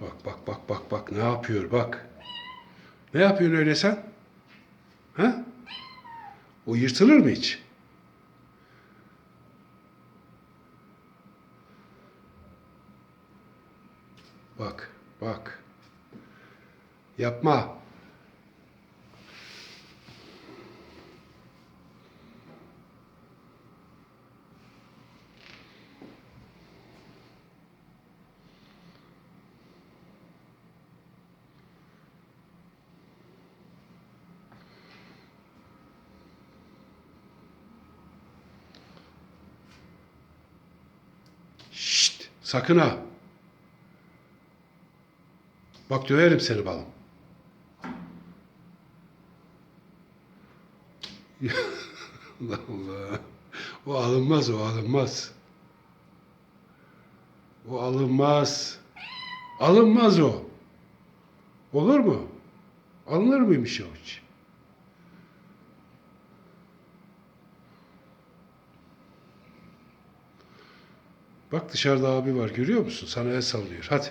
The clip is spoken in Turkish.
bak bak bak bak bak ne yapıyor bak. Ne yapıyorsun öyle sen? Ha? O yırtılır mı hiç? Bak, bak. Yapma. Sakın ha. Bak döverim seni balım. Allah Allah. O alınmaz, o alınmaz. O alınmaz. Alınmaz o. Olur mu? Alınır mıymış o hiç? Bak dışarıda abi var görüyor musun? Sana el sallıyor. Hadi.